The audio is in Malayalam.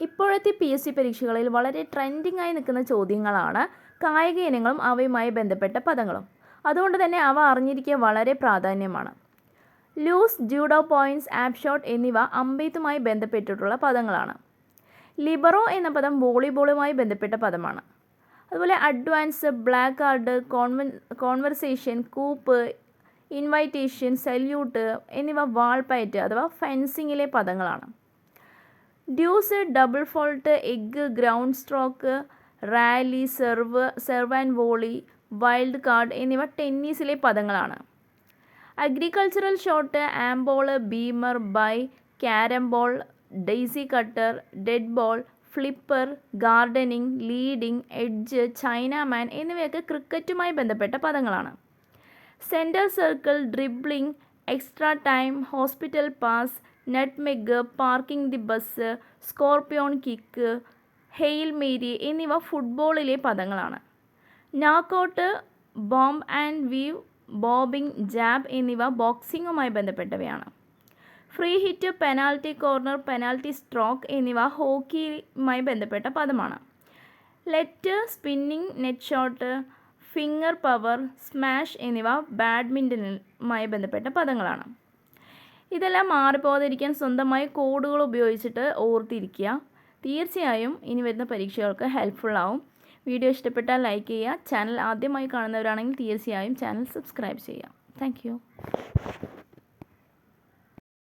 ഇപ്പോഴത്തെ പി എസ് സി പരീക്ഷകളിൽ വളരെ ട്രെൻഡിംഗ് ആയി നിൽക്കുന്ന ചോദ്യങ്ങളാണ് കായിക ഇനങ്ങളും അവയുമായി ബന്ധപ്പെട്ട പദങ്ങളും. അതുകൊണ്ട് തന്നെ അവ അറിഞ്ഞിരിക്കുക വളരെ പ്രാധാന്യമാണ്. Loose judo points upshot എന്നിവ അമ്പെയ്ത്തുമായി ബന്ധപ്പെട്ടിട്ടുള്ള പദങ്ങളാണ്. ലിബറോ എന്ന പദം വോളിബോളുമായി ബന്ധപ്പെട്ട പദമാണ്. അതുപോലെ അഡ്വാൻസ് ബ്ലാക്ക് കാർഡ് കോൺവൻ കോൺവെർസേഷൻ കൂപ്പ് ഇൻവൈറ്റേഷൻ സല്യൂട്ട് എന്നിവ വാൾപ്പയറ്റ് അഥവാ ഫെൻസിങ്ങിലെ പദങ്ങളാണ്. Deuce double fault egg ground stroke rally serve serve and volley wild card എന്നിവ ടെന്നീസിലെ പദങ്ങളാണ്. Agricultural shot arm ball beamer bye carrom ball daisy cutter dead ball flipper gardening leading edge chinaman എന്നിവയൊക്കെ ക്രിക്കറ്റുമായി ബന്ധപ്പെട്ട പദങ്ങളാണ്. Centre circle dribbling extra time hospital pass nutmeg parking the bus scorpion kick hail Mary എന്നിവ ഫുട്ബോളിലെ പദങ്ങളാണ്. Knockout bomb and weave bobbing jab എന്നിവ ബോക്സിങ്ങുമായി ബന്ധപ്പെട്ടവയാണ്. Free hit penalty corner penalty stroke എന്നിവ ഹോക്കിയുമായി ബന്ധപ്പെട്ട പദമാണ്. Let spinning net shot finger power smash എന്നിവ ബാഡ്മിന്റനുമായി ബന്ധപ്പെട്ട പദങ്ങളാണ്. ഇതെല്ലാം മാറിപ്പോകാതിരിക്കാൻ സ്വന്തമായി കോഡുകൾ ഉപയോഗിച്ചിട്ട് ഓർത്തിരിക്കുക. തീർച്ചയായും ഇനി വരുന്ന പരീക്ഷകൾക്ക് ഹെൽപ്ഫുള്ളാവും വീഡിയോ ഇഷ്ടപ്പെട്ടാൽ ലൈക്ക് ചെയ്യുക. ചാനൽ ആദ്യമായി കാണുന്നവരാണെങ്കിൽ തീർച്ചയായും ചാനൽ സബ്സ്ക്രൈബ് ചെയ്യുക. താങ്ക്